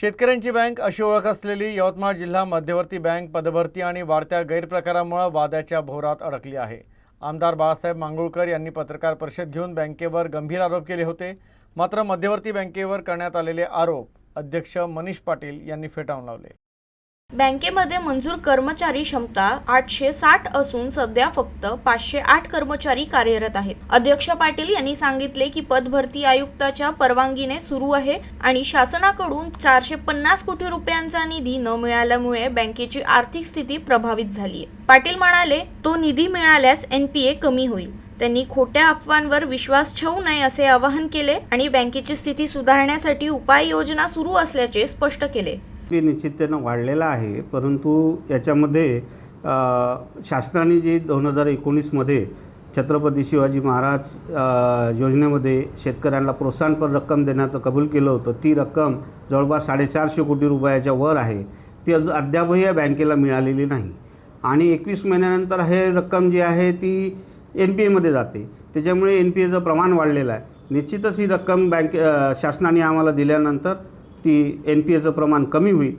शेतकऱ्यांची बँक अशी ओळख असलेली यवतमाळ जिल्हा मध्यवर्ती बँक पदभरती आणि वाढत्या गैरप्रकारामुळे वादाच्या भोवरात अडकली आहे. आमदार बाळासाहेब मांगुळकर यांनी पत्रकार परिषद घेऊन बँकेवर गंभीर आरोप केले होते. मात्र मध्यवर्ती बँकेवर करण्यात आलेले आरोप अध्यक्ष मनीष पाटील यांनी फेटाळून लावले. बँकेमध्ये मंजूर कर्मचारी क्षमता आठशे साठ असून सध्या फक्त पाचशे आठ कर्मचारी कार्यरत आहेत. अध्यक्ष पाटील यांनी सांगितले की पदभरती आयुक्ताच्या परवानगीने सुरू आहे आणि शासनाकडून चारशे पन्नास कोटी रुपयांचा निधी न मिळाल्यामुळे बँकेची आर्थिक स्थिती प्रभावित झाली आहे पाटील म्हणाले तो निधी मिळाल्यास एनपीए कमी होईल. त्यांनी खोट्या अफवांवर विश्वास ठेवू नये असे आवाहन केले आणि बँकेची स्थिती सुधारण्यासाठी उपाययोजना सुरू असल्याचे स्पष्ट केले. ते निश्चिततेनं वाढलेला आहे. परंतु याच्यामध्ये शासनाने जे दोन हजार एकोणीसमध्ये छत्रपती शिवाजी महाराज योजनेमध्ये शेतकऱ्यांना प्रोत्साहनपर रक्कम देण्याचं कबूल केलं होतं. ती रक्कम जवळपास साडेचारशे कोटी रुपयाच्या वर आहे. ती अजून अद्यापही या बँकेला मिळालेली नाही. आणि एकवीस महिन्यानंतर हे रक्कम जी आहे ती एन पी एमध्ये जाते. त्याच्यामुळे एन पी एचं प्रमाण वाढलेलं आहे. निश्चितच ही रक्कम बँके शासनाने आम्हाला दिल्यानंतर ती एन पी एचं प्रमाण कमी होईल.